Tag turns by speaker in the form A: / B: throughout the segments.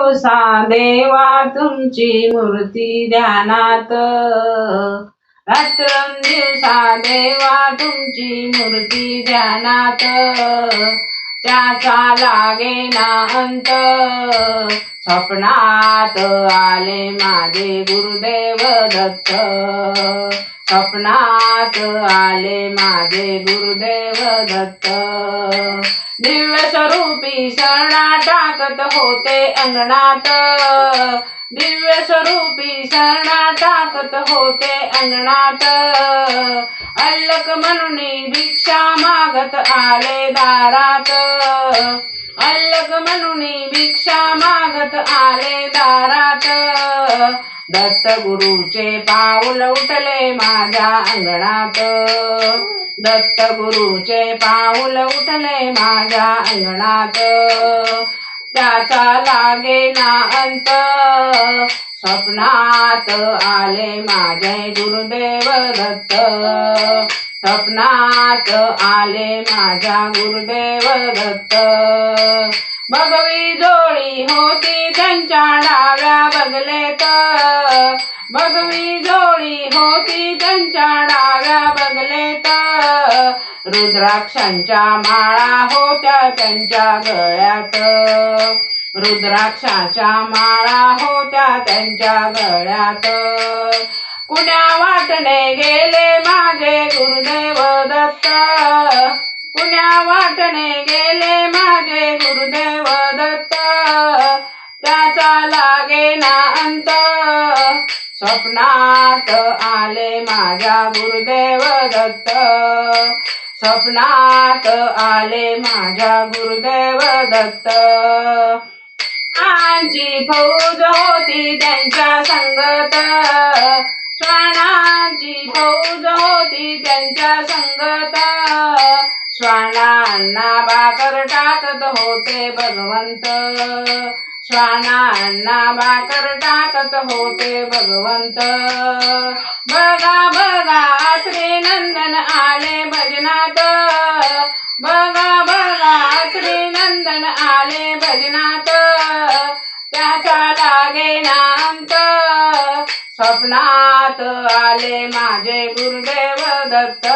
A: दिवसा देवा तुमची मूर्ती ध्यानात. रात्रंदिवसा देवा तुमची मूर्ती ध्यानात. त्याचा लागे ना अंत. स्वप्नात आले माझे गुरुदेव दत्त. स्वप्नात आले माझे गुरुदेव दत्त. दिव्य स्वरूपी सणा टाकत होते अंगणात. दिव्य स्वरूपी सणा टाकत होते अंगणात. अल्लक म्हणून भिक्षा मागत आले दारात. अल्लक म्हणून भिक्षा मागत आले दारात. दत्त गुरुचे पाऊल उठले माझ्या अंगणात. दत्त गुरुचे पाऊल उठले माझ्या अंगणात. त्याचा लागे ना अंत. स्वप्नात आले माझे गुरुदेव दत्त. स्वप्नात आले माझ्या गुरुदेव दत्त. भगवी जोडी होती त्यांच्या डाव्या बगलेत. भगवी जोडी होती त्यांच्या डाव्या बगलेत. रुद्राक्षांच्या माळा होत्या त्यांच्या गळ्यात. रुद्राक्षाच्या माळा होत्या त्यांच्या गळ्यात. कुण्या वाटणे गेले माझे गुरुदेव दत्त? कुण्या वाटणे गेले माझे गुरुदेव ना अंत. स्वप्नात आले माझ्या गुरुदेव दत्त. स्वप्नात आले माझ्या गुरुदेव दत्त. आजी फौज होती त्यांच्या संगत. श्वानाची फौज होती त्यांच्या संगत. श्वानांना बाकर टाकत होते भगवंत. श्वानांना बाकर टाकत होते भगवंत. बघा बघा श्रीनंदन आले भजनात. बघा बघा श्रीनंदन आले भजनात. त्याचा लागे नांत. स्वप्नात आले माझे गुरुदेव दत्त.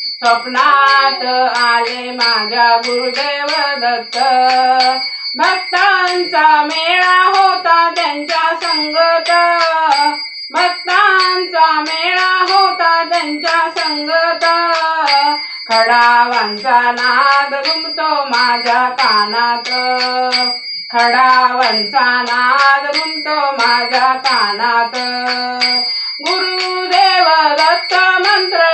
A: स्वप्नात आले माझ्या गुरुदेव दत्त. भक्तांचा मेळा होता त्यांच्या संगत. भक्तांचा मेळा होता त्यांच्या संगत. खडावांचा नाद घुमतो माझ्या कानात. खडावांचा नाद घुमतो माझ्या कानात. गुरुदेव दत्त मंत्र